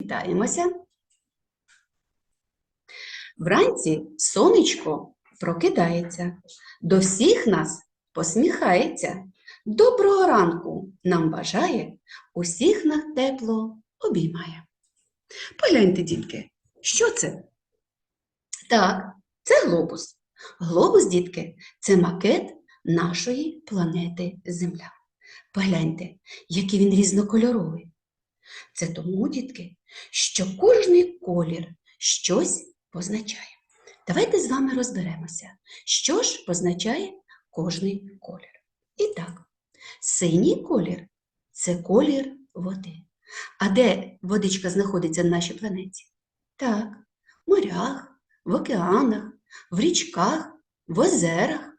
Вітаємося. Вранці сонечко прокидається, до всіх нас посміхається. Доброго ранку нам бажає, усіх нас тепло обіймає. Погляньте, дітки, що це? Так, це глобус. Глобус, дітки, це макет нашої планети Земля. Погляньте, який він різнокольоровий. Це тому, дітки, що кожний колір щось позначає. Давайте з вами розберемося, що ж позначає кожний колір. І так, синій колір це колір води. А де водичка знаходиться на нашій планеті? Так, в морях, в океанах, в річках, в озерах.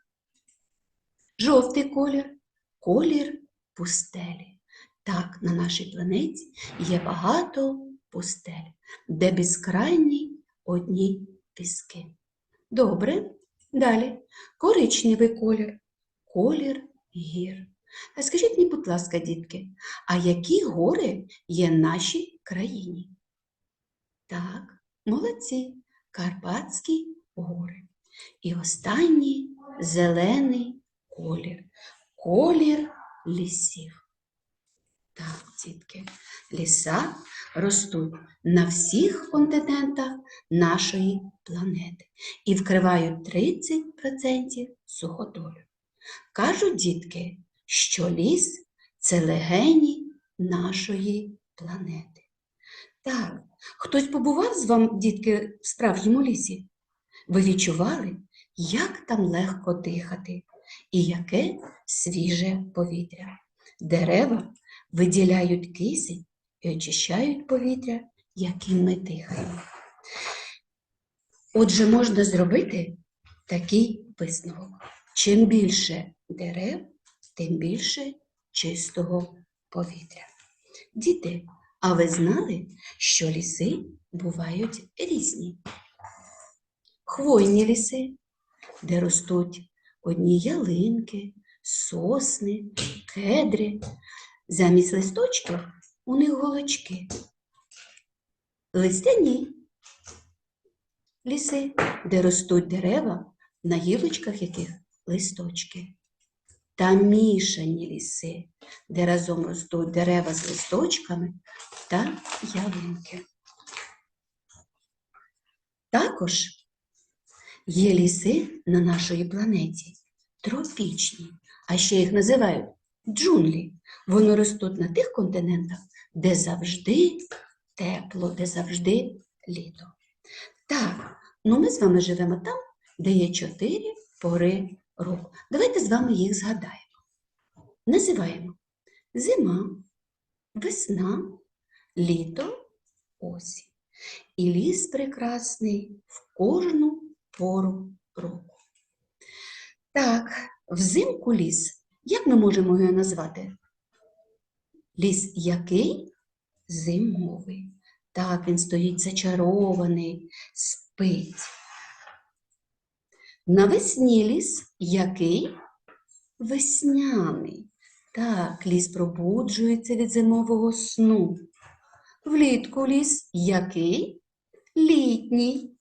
Жовтий колір колір пустелі. Так, на нашій планеті є багато пустель, де безкрайні одні піски. Добре, далі. Коричневий колір, колір гір. А скажіть мені, будь ласка, дітки, а які гори є нашій країні? Так, молодці, Карпатські гори. І останній зелений колір, колір лісів. Так, дітки, ліса ростуть на всіх континентах нашої планети і вкривають 30% суходолю. Кажуть дітки, що ліс це легені нашої планети. Так, хтось побував з вами, дітки, в справжньому лісі? Ви відчували, як там легко дихати і яке свіже повітря. Дерева виділяють кисень і очищають повітря, яким ми дихаємо. Отже, можна зробити такий висновок. Чим більше дерев, тим більше чистого повітря. Діти, а ви знали, що ліси бувають різні? Хвойні ліси, де ростуть одні ялинки, сосни, кедри. Замість листочків у них голочки. Листяні ліси, де ростуть дерева, на гілочках яких листочки. Та мішані ліси, де разом ростуть дерева з листочками та ялинки. Також є ліси на нашій планеті тропічні, а ще їх називають джунглі. Вони ростуть на тих континентах, де завжди тепло, де завжди літо. Так, ну ми з вами живемо там, де є чотири пори року. Давайте з вами їх згадаємо. Називаємо зима, весна, літо, осінь. І ліс прекрасний в кожну пору року. Так, взимку ліс. Як ми можемо його назвати? Ліс який? Зимовий. Так, він стоїть зачарований, спить. Навесні ліс який? Весняний. Так, ліс пробуджується від зимового сну. Влітку ліс який? Літній.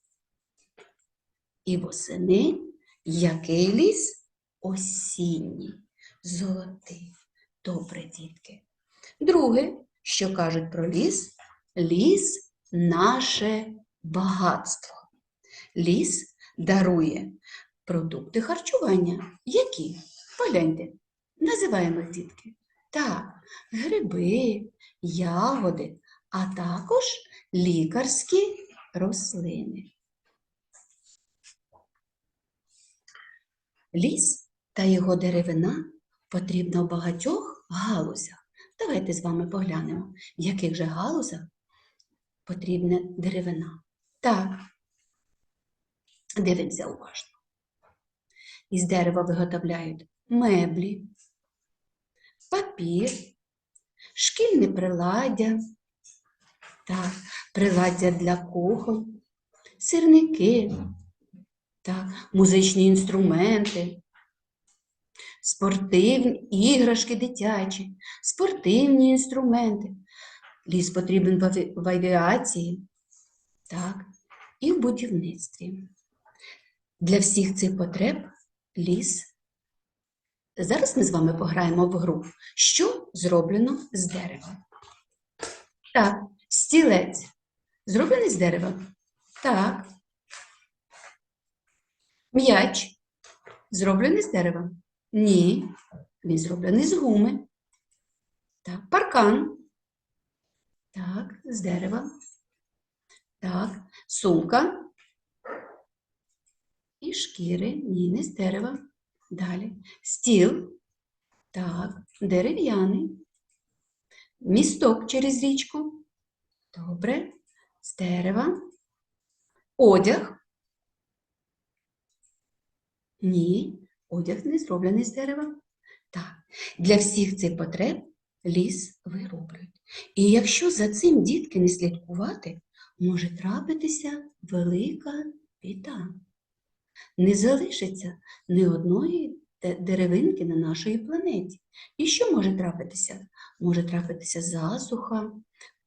І восени який ліс? Осінній, золотий. Добре, дітки. Друге, що кажуть про ліс? Ліс наше багатство. Ліс дарує продукти харчування. Які? Погляньте, називаємо їх дітки. Так, гриби, ягоди, а також лікарські рослини. Ліс та його деревина потрібно в багатьох галузях. Давайте з вами поглянемо, в яких же галузях потрібна деревина. Так, дивимося уважно. Із дерева виготовляють меблі, папір, шкільне приладдя, так, приладдя для кухонь, сирники, так, музичні інструменти, спортивні іграшки дитячі, спортивні інструменти, Ліс потрібен в авіації, так, і в будівництві. Для всіх цих потреб ліс. Зараз ми з вами пограємо в гру, що зроблено з дерева. Так, стілець зроблений з дерева. Так. М'яч зроблений з дерева. Ні, він зроблений з гуми. Так, паркан. Так, з дерева. Так, сумка. І шкіри. Ні, не з дерева. Далі. Стіл. Так, дерев'яний. Місток через річку. Добре. З дерева. Одяг. Ні, одяг не зроблений з дерева. Так, для всіх цих потреб ліс вирублюють. І якщо за цим дітки не слідкувати, може трапитися велика біда. Не залишиться ні одної деревинки на нашій планеті. І що може трапитися? Може трапитися засуха,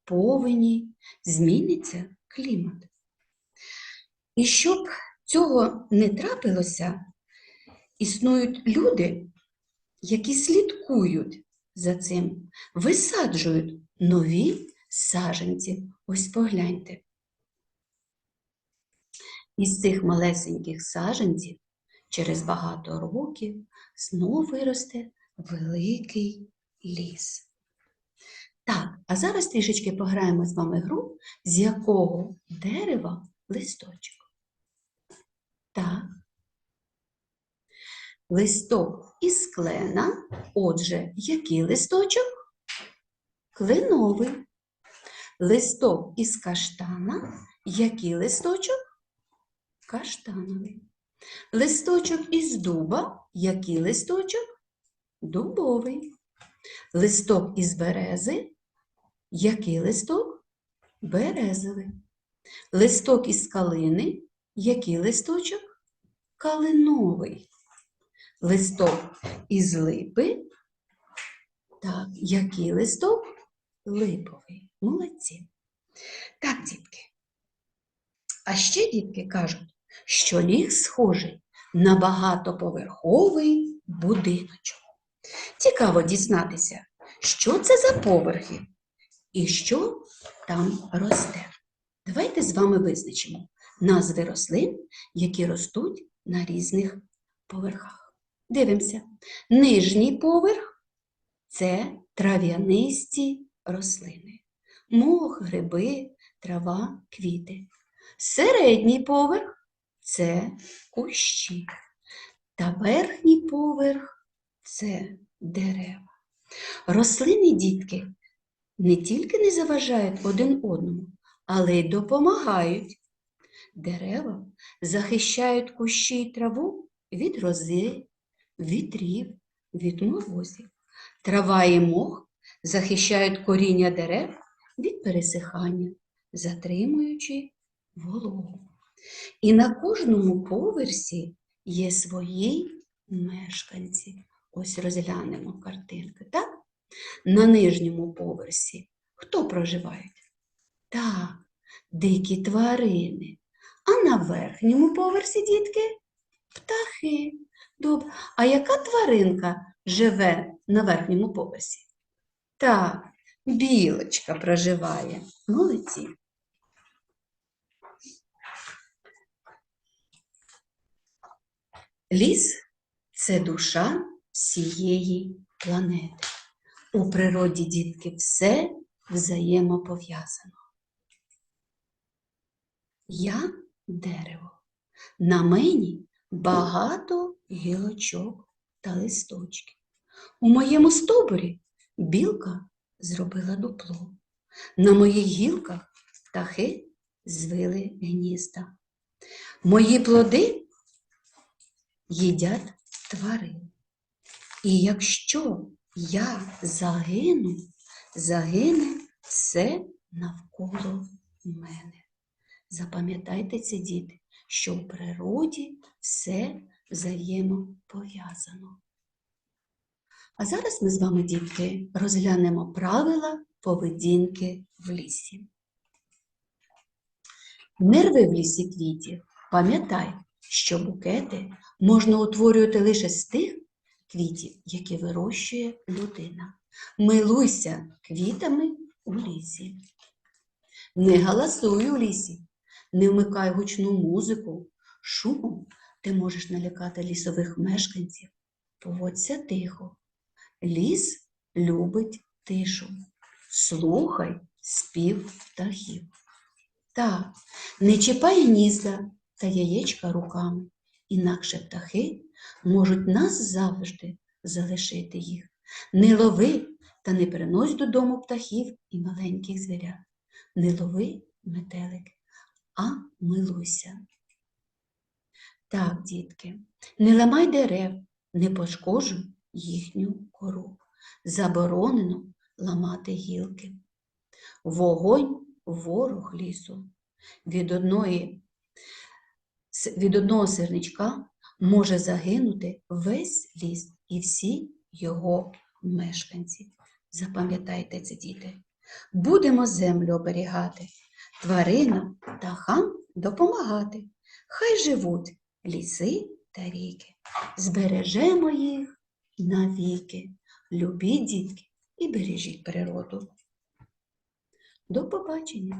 повені, зміниться клімат. І щоб цього не трапилося, існують люди, які слідкують за цим, висаджують нові саджанці. Ось погляньте. Із цих малесеньких саджанців через багато років знов виросте великий ліс. Так, а зараз трішечки пограємо з вами гру, з якого дерева листочок. Так. Листок із клена. Отже, який листочок? Кленовий. Листок із каштана. Який листочок? Каштановий. Листочок із дуба. Який листочок? Дубовий. Листок із берези. Який листок? Березовий. Листок із калини. Який листочок? Калиновий. Листок із липи. Так, який листок? Липовий. Молодці. Так, дітки. А ще дітки кажуть, що ліс схожий на багатоповерховий будиночок. Цікаво дізнатися, що це за поверхи і що там росте. Давайте з вами визначимо назви рослин, які ростуть на різних поверхах. Дивимося. Нижній поверх це трав'янисті рослини. Мох, гриби, трава, квіти. Середній поверх це кущі. Та верхній поверх це дерева. Рослини, дітки, не тільки не заважають один одному, але й допомагають. Дерева захищають кущі й траву від грози, вітрів, від морозів. Трава і мох захищають коріння дерев від пересихання, затримуючи вологу. І на кожному поверсі є свої мешканці. Ось розглянемо картинки, так? На нижньому поверсі хто проживають? Так, дикі тварини. А на верхньому поверсі, дітки, птахи. Добре. А яка тваринка живе на верхньому поверсі? Так, білочка проживає. Молодці. Ліс це душа всієї планети. У природі, дітки, все взаємопов'язано. Я дерево. На мені багато гілочок та листочків. У моєму стовбурі білка зробила дупло. На моїх гілках птахи звили гнізда. Мої плоди їдять тварини. І якщо я загину, загине все навколо мене. Запам'ятайте це, діти, що в природі все взаємопов'язано. А зараз ми з вами, дітки, розглянемо правила поведінки в лісі. Не рви в лісі квітів. Пам'ятай, що букети можна утворювати лише з тих квітів, які вирощує людина. Милуйся квітами у лісі. Не галасуй у лісі, не вмикай гучну музику, шумом ти можеш налякати лісових мешканців. Поводься тихо. Ліс любить тишу. Слухай спів птахів. Так, не чіпай гнізда та яєчка руками, інакше птахи можуть нас завжди залишити їх. Не лови та не принось додому птахів і маленьких звірят. Не лови метелик, а милуйся. Так, дітки, не ламай дерев, не пошкоджуй їхню кору. Заборонено ламати гілки. Вогонь ворог лісу. Від, одної, від одного сирничка може загинути весь ліс і всі його мешканці. Запам'ятайте це, діти. Будемо землю оберігати, тваринам, птахам допомагати. Хай живуть ліси та ріки. Збережемо їх навіки. Любіть, дітки, і бережіть природу. До побачення!